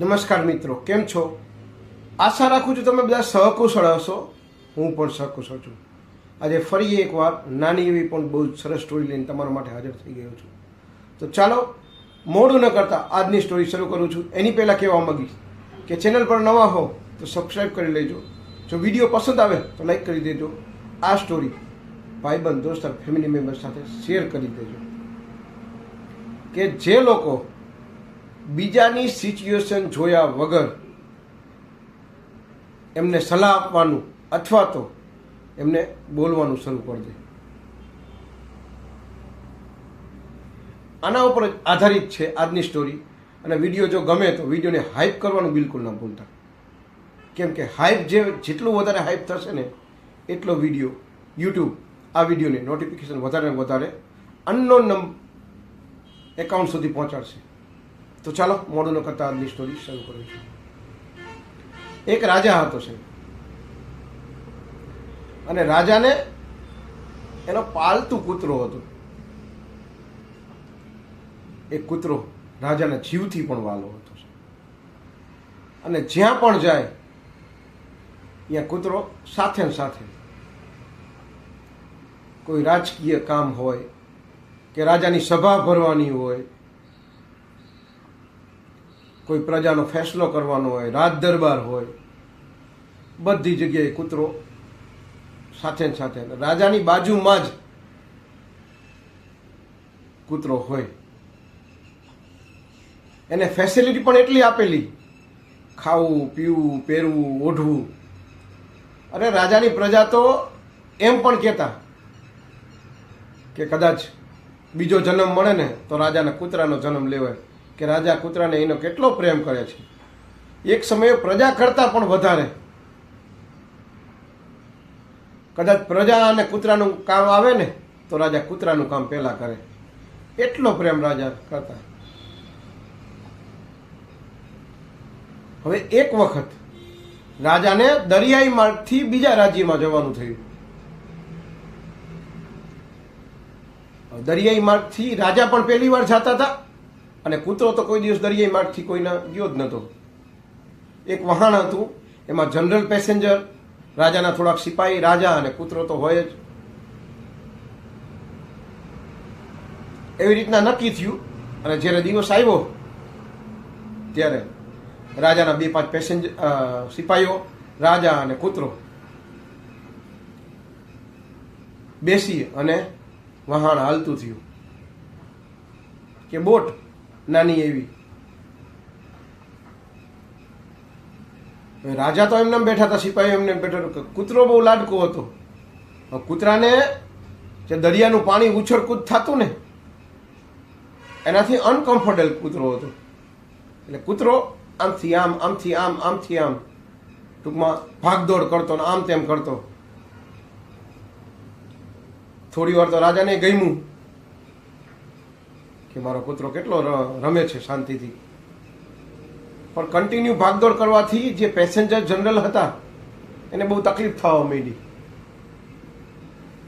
નમસ્કાર મિત્રો, કેમ છો? આશા રાખું છું તમે બધા સહકુશળ હશો. હું પણ સહકુશળ છું. આજે ફરી એકવાર નાની એવી પણ બહુ જ સરસ સ્ટોરી લઈને તમારા માટે હાજર થઈ ગયો છું. તો ચાલો, મોડું ન કરતાં આજની સ્ટોરી શરૂ કરું છું. એની પહેલાં કહેવા માંગીશ કે ચેનલ પર નવા હો તો સબસ્ક્રાઈબ કરી લેજો. જો વીડિયો પસંદ આવે તો લાઈક કરી દેજો. આ સ્ટોરી ભાઈબંધ દોસ્ત ફેમિલી મેમ્બર સાથે શેર કરી દેજો. કે જે લોકો બીજાની સિચ્યુએશન જોયા વગર એમને સલાહ આપવાનું અથવા તો એમને બોલવાનું શરૂ કરી દે. આના ઉપર આધારિત છે આજની સ્ટોરી અને વીડિયો જો ગમે તો વિડીયોને હાઇપ કરવાનું બિલકુલ ના ભૂલતા. કેમ કે હાઇપ જે જેટલું વધારે હાઇપ થશે ને એટલો વીડિયો યુટ્યુબ આ વિડીયોને નોટિફિકેશન વધારે ને વધારે અનનોન એકાઉન્ટ સુધી પહોંચાડશે. તો ચાલો મોડું કરતા આજની સ્ટોરી શરૂ કરું છું એક રાજા હતો છે અને રાજાને એનો પાલતુ કૂતરો હતો. એ કૂતરો રાજાના જીવથી પણ વાલો હતો અને જ્યાં પણ જાય, ત્યાં કૂતરો સાથે સાથે. કોઈ રાજકીય કામ હોય કે રાજાની સભા ભરવાની હોય કોઈ પ્રજાનો ફેસલો કરવાનો હોય, રાજ દરબાર હોય, બધી જગ્યાએ કૂતરો સાથે સાથે. રાજાની બાજુમાં જ કૂતરો હોય. એને ફેસિલિટી પણ એટલી આપેલી. ખાવું, પીવું, પહેરવું, ઓઢવું. અરે રાજાની પ્રજા તો એમ પણ કહેતા કે કદાચ બીજો જન્મ મળે ને, તો રાજાના કૂતરાનો જન્મ લેવાય. કે રાજા કૂતરાને એનો કેટલો પ્રેમ કરે છે? એક સમયે પ્રજા કરતાં પણ વધારે. કદાચ પ્રજા અને કૂતરાનું કામ આવે ને, તો રાજા કૂતરાનું કામ પહેલા કરે. એટલો પ્રેમ રાજા કરતા. હવે એક વખત રાજાને દરિયાઈ માર્ગથી બીજા રાજ્યમાં જવાનું થયું. દરિયાઈ માર્ગથી રાજા પણ પહેલી વાર જતા હતા. અને કૂતરો તો કોઈ દિવસ દરિયાઈ માર્ગથી કોઈના ગયો જ નહોતો એક વહાણ હતું, એમાં જનરલ પેસેન્જર, રાજાના થોડાક સિપાહી, રાજા અને કૂતરો તો હોય જ. એવી રીતના નક્કી થયું, અને જ્યારે દિવસ આવ્યો, ત્યારે રાજાના બે પાંચ પેસેન્જર સિપાહીઓ, રાજા અને કૂતરો બેસી અને વહાણ હાલતું થયું. કે બોટ નાની એવી. રાજા તો એમને બેઠા હતા સિપાહી એમને બેઠા. કૂતરો બહુ લાડકો હતો. કૂતરાને જે દરિયાનું પાણી ઉછળકૂદ થતું ને, એનાથી અનકમ્ફર્ટેબલ કૂતરો હતો. એટલે કૂતરો આમથી આમ આમથી આમ આમથી આમ, ટૂંકમાં ભાગદોડ કરતો ને આમ તેમ કરતો. થોડી વાર તો રાજાને ગમ્યું. મારો કૂતરો કેટલો રમે છે શાંતિથી. પણ કન્ટિન્યુ ભાગદોડ કરવાથી જે પેસેન્જર જનરલ હતા, એને બહુ તકલીફ થવા માંડી.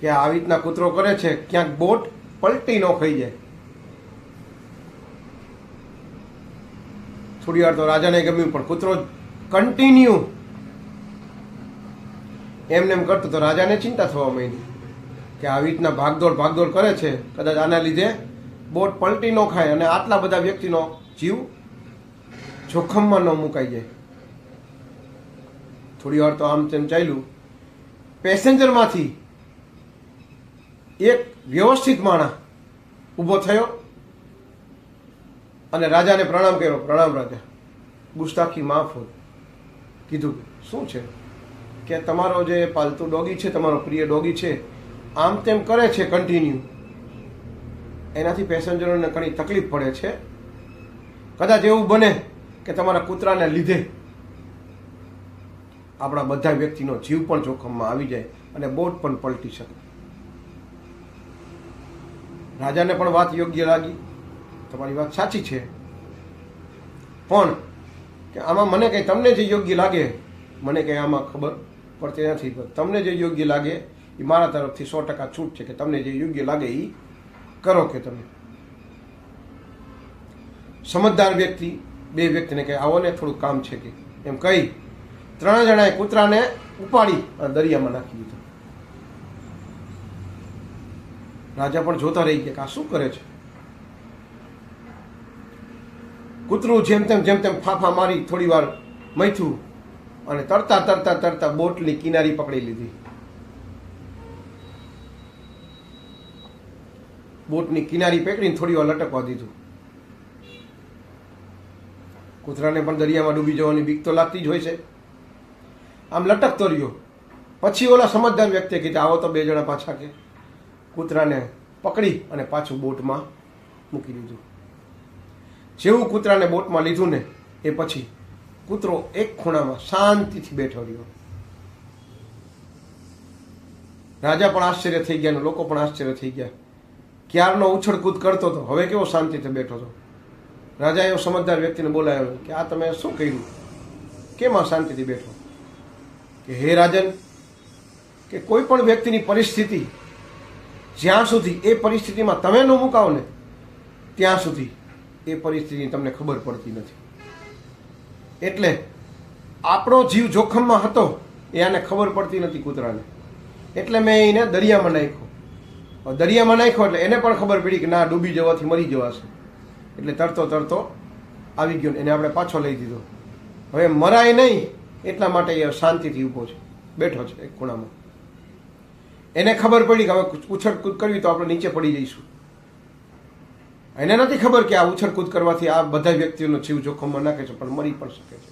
કે આવી રીતના કૂતરો કરે છે, ક્યાંક બોટ પલટી ન ખાઈ જાય. થોડી વાર તો રાજાને ગમ્યું, પણ કૂતરો કન્ટિન્યુ એમને એમ કરતો તો રાજાને ચિંતા થવા માંડી કે આવી રીતના ભાગદોડ ભાગદોડ કરે છે. કદાચ આના લીધે બોટ પલટી ન ખાય અને આટલા બધા વ્યક્તિનો જીવ જોખમમાં ન મુકાઈ જાય. થોડી વાર તો આમ તેમ ચાલ્યું. પેસેન્જરમાંથી એક વ્યવસ્થિત માણસ ઊભો થયો અને રાજાને પ્રણામ કર્યો. પ્રણામ રાજા. ગુસ્તાખી માફ હોય. કીધું શું છે? કે તમારો જે પાલતુ ડોગી છે, તમારો પ્રિય ડોગી છે, આમ તેમ કરે છે કન્ટિન્યુ એનાથી પેસેન્જરોને ઘણી તકલીફ પડે છે. કદાચ એવું બને કે તમારા કૂતરાને લીધે આપણા બધા વ્યક્તિનો જીવ પણ જોખમમાં આવી જાય અને બોટ પણ પલટી શકે. રાજાને પણ વાત યોગ્ય લાગી. તમારી વાત સાચી છે. પણ કે આમાં મને કંઈ તમને જે યોગ્ય લાગે, મને કંઈ આમાં ખબર પડતી નથી તમને જે યોગ્ય લાગે એ મારા તરફથી સો ટકા છૂટ છે કે તમને જે યોગ્ય લાગે એ કરો કે તમે? સમજદાર વ્યક્તિ, બે વ્યક્તિને કહે, આવો ને થોડું કામ છે કે. એમ કહી, ત્રણ જણાએ કૂતરાને ઉપાડી અને દરિયામાં નાખી દીધો. રાજા પણ જોતા રહી ગયા કે આ શું કરે છે? કૂતરું જેમ તેમ જેમ તેમ ફાફા મારી થોડી વાર મૈથું અને તરતા તરતા તરતા બોટની કિનારી પકડી લીધી. બોટની કિનારી પકડીને થોડી વાર લટકવા દીધું. કૂતરાને પણ દરિયામાં ડૂબી જવાની બીક તો લાગતી જ હોય છે. આમ લટકતો રહ્યો. પછી ઓલા સમજદાર વ્યક્તિએ કીધું, આવો તો બે જણા પાછા કે. કૂતરાને પકડી અને પાછું બોટમાં મૂકી દીધું. જેવું કૂતરાને બોટમાં લીધું ને, એ પછી કૂતરો એક ખૂણામાં શાંતિથી બેઠો રહ્યો. રાજા પણ આશ્ચર્ય થઈ ગયા અને લોકો પણ આશ્ચર્ય થઈ ગયા. ક્યારનો ઉછળકૂદ કરતો હતો? હવે કેવો શાંતિથી બેઠો હતો રાજા એવો સમજદાર વ્યક્તિને બોલાવ્યો કે આ તમે શું કર્યું? કેમ આ શાંતિથી બેઠો? કે હે રાજન, કે કોઈ પણ વ્યક્તિની પરિસ્થિતિ જ્યાં સુધી એ પરિસ્થિતિમાં તમે ન મુકાવો ને, ત્યાં સુધી એ પરિસ્થિતિની તમને ખબર પડતી નથી. એટલે આપણો જીવ જોખમમાં હતો, એ આને ખબર પડતી નથી કૂતરાને. એટલે મેં એને દરિયામાં નાખ્યો. દરિયામાં નાખ્યો એટલે એને પણ ખબર પડી કે ના, ડૂબી જવાથી મરી જવાશે. એટલે તરતો તરતો આવી ગયો એને આપણે પાછો લઈ દીધો. હવે મરાય નહીં, એટલા માટે એ શાંતિથી ઊભો છે. બેઠો છે એક ખૂણામાં. એને ખબર પડી કે હવે ઉછળકૂદ કરવી તો આપણે નીચે પડી જઈશું. એને નથી ખબર કે આ ઉછળકૂદ કરવાથી આ બધા વ્યક્તિઓનો જીવ જોખમમાં નાખે છે, પણ મરી પણ શકે છે.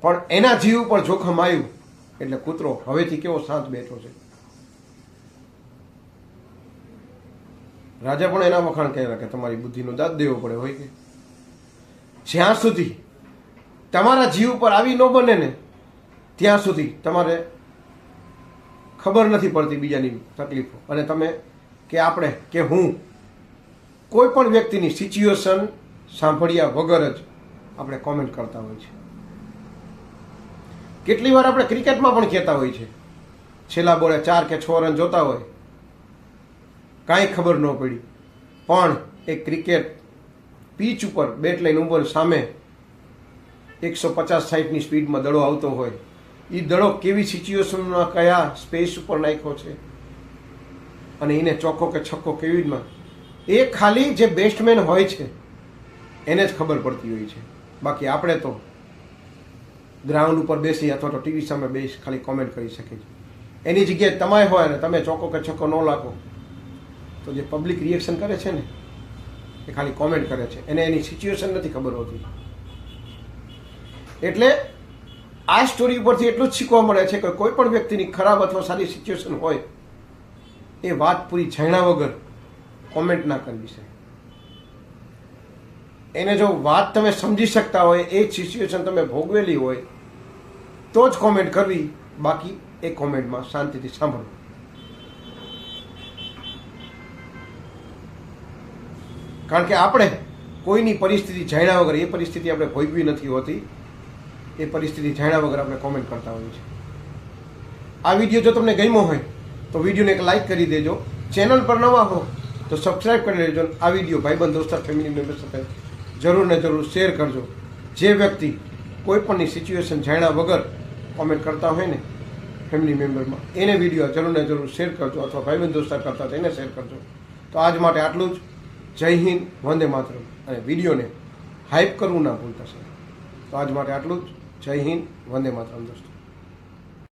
પણ એના જીવ ઉપર જોખમ આવ્યું, એટલે કૂતરો હવેથી કેવો શાંત બેઠો છે. રાજા પણ એના વખાણ કહેલા કે તમારી બુદ્ધિનો દાદ દેવો પડે, હોય કે? જ્યાં સુધી તમારા જીવ પર આવી ન બને ને, ત્યાં સુધી તમારે ખબર નથી પડતી બીજાની તકલીફો. અને તમે કે આપણે, કે હું, કોઈ પણ વ્યક્તિની સિચ્યુએશન સાંભળ્યા વગર જ આપણે કોમેન્ટ કરતા હોય છે. કેટલી વાર આપણે ક્રિકેટમાં પણ કહેતા હોય છે. છેલ્લા બોલે ચાર કે છ રન જોતા હોય. કાંઈ ખબર ન પડી. પણ એ ક્રિકેટ પીચ ઉપર બેટ લાઈન ઉપર સામે એકસો પચાસ સાઠની સ્પીડમાં દડો આવતો હોય. એ દડો કેવી સિચ્યુએશનમાં કયા સ્પેસ ઉપર નાખ્યો છે? અને એને ચોખ્ખો કે છક્કો કેવી રીતમાં એ ખાલી જે બેસ્ટમેન હોય છે, એને જ ખબર પડતી હોય છે. બાકી આપણે તો ગ્રાઉન્ડ ઉપર બેસી અથવા તો ટીવી સામે બેસી, ખાલી કોમેન્ટ કરી શકીએ છીએ. એની જગ્યાએ તમે હોય ને તમે ચોખ્ખો કે છક્કો ન લાગો. તો જે પબ્લિક રિએક્શન કરે છે ને, એ ખાલી કોમેન્ટ કરે છે. એને એની સિચ્યુએશન નથી ખબર હોતી. એટલે આ સ્ટોરી ઉપરથી એટલું જ શીખવા મળે છે કે કોઈ પણ વ્યક્તિની ખરાબ અથવા સારી સિચ્યુએશન હોય, એ વાત પૂરી જાણ્યા વગર કોમેન્ટ ના કરવી છે. એને જો વાત તમે સમજી શકતા હોય, એ સિચ્યુએશન તમે ભોગવેલી હોય, તો જ કોમેન્ટ કરવી, બાકી એ કોમેન્ટમાં શાંતિથી સાંભળવું કારણ કે આપણે કોઈની પરિસ્થિતિ જાણ્યા વગર, એ પરિસ્થિતિ આપણે ભોગવી નથી હોતી. એ પરિસ્થિતિ જાણ્યા વગર આપણે કોમેન્ટ કરતા હોઈએ છીએ. આ વીડિયો જો તમને ગમ્યો હોય, તો વિડીયોને એક લાઈક કરી દેજો. ચેનલ પર નવા હો, તો સબસ્ક્રાઈબ કરી લેજો આ વીડિયો ભાઈબંધ દોસ્તર ફેમિલી મેમ્બર સાથે જરૂર ને જરૂર શેર કરજો. જે વ્યક્તિ કોઈપણની સિચ્યુએશન જાણ્યા વગર કોમેન્ટ કરતા હોય ને ફેમિલી મેમ્બરમાં એને વીડિયો જરૂર ને જરૂર શેર કરજો અથવા ભાઈબંધ દોસ્તાર કરતા એને શેર કરજો. તો આજ માટે આટલું જ. જય હિન્દ, વંદે માતરમ. અને વિડીયોને હાઇપ કરવું ના ભૂલતા સર તો આજ માટે આટલું જ. જય હિન્દ, વંદે માતરમ, દોસ્તો.